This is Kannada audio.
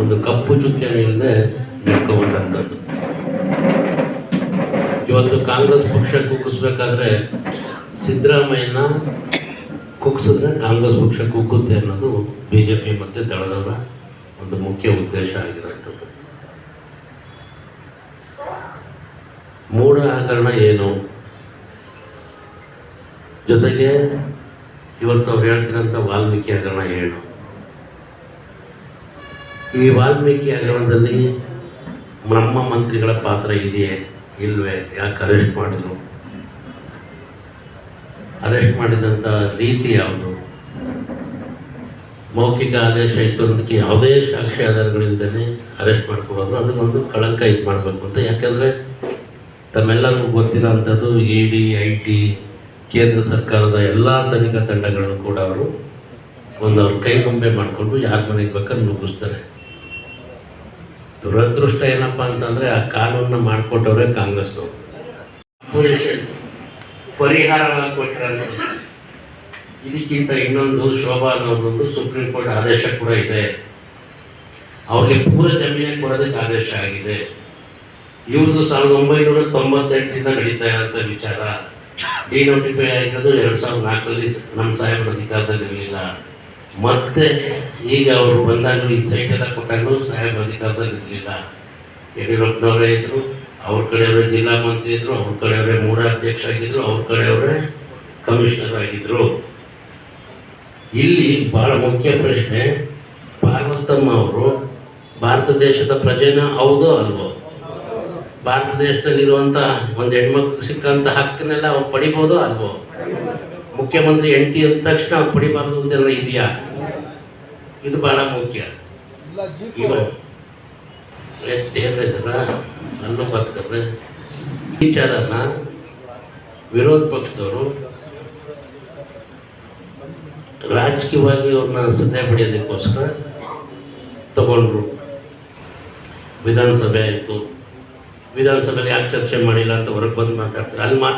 ಒಂದು ಕಪ್ಪು ಚುಕ್ಕೆ ಇಲ್ಲದೆ ನಡ್ಕೊಂಡಂಥದ್ದು ಇವತ್ತು ಕಾಂಗ್ರೆಸ್ ಪಕ್ಷ ಕುಗ್ಗಿಸ್ಬೇಕಾದ್ರೆ ಸಿದ್ದರಾಮಯ್ಯನ ಕುಗ್ಸಿದ್ರೆ ಕಾಂಗ್ರೆಸ್ ಪಕ್ಷ ಕುಗ್ಗುತ್ತೆ ಅನ್ನೋದು ಬಿ ಜೆ ಪಿ ಮತ್ತು ದಳದವರ ಒಂದು ಮುಖ್ಯ ಉದ್ದೇಶ ಆಗಿರೋಂಥದ್ದು. ಮೂಢ ಹಗರಣ ಏನು? ಜೊತೆಗೆ ಇವತ್ತು ಅವ್ರು ಹೇಳ್ತಿರೋಂಥ ವಾಲ್ಮೀಕಿ ಹಗರಣ ಏನು? ಈ ವಾಲ್ಮೀಕಿ ಹಗರಣದಲ್ಲಿ ನಮ್ಮ ಮಂತ್ರಿಗಳ ಪಾತ್ರ ಇದೆಯೇ ಇಲ್ವೇ? ಯಾಕೆ ಅರೆಸ್ಟ್ ಮಾಡಿದ್ರು? ಅರೆಸ್ಟ್ ಮಾಡಿದಂಥ ರೀತಿ ಯಾವುದು? ಮೌಖಿಕ ಆದೇಶ ಇತ್ತು ಅನ್ನೋದಕ್ಕೆ ಯಾವುದೇ ಸಾಕ್ಷಿ ಆಧಾರಗಳಿಂದಲೇ ಅರೆಸ್ಟ್ ಮಾಡ್ಕೋಬಾರ್ದು. ಅದಕ್ಕೊಂದು ಕಳಂಕ ಇದು ಮಾಡಬೇಕು ಅಂತ. ಯಾಕೆಂದರೆ ತಮ್ಮೆಲ್ಲರಿಗೂ ಗೊತ್ತಿರೋಂಥದ್ದು ಇ ಡಿ ಐ ಟಿ ಕೇಂದ್ರ ಸರ್ಕಾರದ ಎಲ್ಲ ತನಿಖಾ ತಂಡಗಳನ್ನು ಕೂಡ ಅವರು ಒಂದು ಅವ್ರ ಕೈಗೊಂಬೆ ಮಾಡಿಕೊಂಡು ಯಾರ ಮನೆಗೆ ಬೇಕಾದ್ರೆ ನುಗ್ಗಿಸ್ತಾರೆ. ದುರದೃಷ್ಟ ಏನಪ್ಪ ಅಂತಂದರೆ ಆ ಕಾನೂನನ್ನ ಮಾಡಿಕೊಟ್ಟವ್ರೆ ಕಾಂಗ್ರೆಸ್ನವರು. ಪರಿಹಾರ ಕೊಟ್ಟರೆ ಇದಕ್ಕಿಂತ ಇನ್ನೊಂದು ಶೋಭಾ ಅನ್ನೋದೊಂದು ಸುಪ್ರೀಂ ಕೋರ್ಟ್ ಆದೇಶ ಕೂಡ ಇದೆ. ಅವ್ರಿಗೆ ಪೂರ ಜಮೀನೇ ಕೊಡೋದಕ್ಕೆ ಆದೇಶ ಆಗಿದೆ. ಇವ್ರದ್ದು ಸಾವಿರದ ಒಂಬೈನೂರ ತೊಂಬತ್ತೆಂಟರಿಂದ ನಡೀತಾ ಇರೋಂಥ ವಿಚಾರ. ಡಿನೋಟಿಫೈ ಆಗಿರೋದು ಎರಡು ಸಾವಿರದ ನಾಲ್ಕರಲ್ಲಿ ನಮ್ಮ ಸಾಹೇಬರ ಅಧಿಕಾರದಲ್ಲಿ ಇರಲಿಲ್ಲ ಮತ್ತೆ ಈಗ ಅವರು ಬಂದಾಗ ಈ ಸೈಟ್ ಎಲ್ಲ ಕೊಟ್ಟಾಗಲೂ ಸಾಹೇಬ್ ಅಧಿಕಾರದಲ್ಲಿ ಇರಲಿಲ್ಲ. ಯಡಿಯೂರಪ್ಪನವರೇ ಇದ್ದರು ಅವ್ರ ಕಡೆಯವರೇ ಜಿಲ್ಲಾ ಮಂತ್ರಿ ಇದ್ದರು ಅವ್ರ ಕಡೆಯವರೇ ಮೂಡ ಅಧ್ಯಕ್ಷ ಆಗಿದ್ರು, ಅವ್ರ ಕಡೆಯವರೇ ಕಮಿಷನರ್ ಆಗಿದ್ರು. ಇಲ್ಲಿ ಬಹಳ ಮುಖ್ಯ ಪ್ರಶ್ನೆ ಪಾರ್ವತಮ್ಮ ಅವರು ಭಾರತ ದೇಶದ ಪ್ರಜೆನ ಹೌದೋ ಅಲ್ವೋ? ಭಾರತ ದೇಶದಲ್ಲಿರುವಂಥ ಒಂದು ಹೆಣ್ಮಕ್ಳು ಸಿಕ್ಕಂಥ ಹಕ್ಕನ್ನೆಲ್ಲ ಅವ್ರು ಪಡಿಬೋದೋ ಅಲ್ವೋ? ಮುಖ್ಯಮಂತ್ರಿ ಹೆಂಡತಿ ಅಂದ ತಕ್ಷಣ ಅವ್ರು ಪಡಿಬಾರ್ದು ಅಂತ ಇದೆಯಾ? ಇದು ಬಹಳ ಮುಖ್ಯ. ಇವ ಅಲ್ಲೂ ಬದುಕವ್ರೆ ವಿಚಾರನ ವಿರೋಧ ಪಕ್ಷದವರು ರಾಜಕೀಯವಾಗಿ ಅವ್ರನ್ನ ಸದ್ಯ ಪಡೆಯೋದಕ್ಕೋಸ್ಕರ ತಗೊಂಡ್ರು. ವಿಧಾನಸಭೆ ಆಯಿತು. ವಿಧಾನಸಭೆಯಲ್ಲಿ ಯಾಕೆ ಚರ್ಚೆ ಮಾಡಿಲ್ಲ ಅಂತ ಹೊರಗೆ ಬಂದು ಮಾತಾಡ್ತಾರೆ. ಅಲ್ಲಿ ಮಾತಾಡ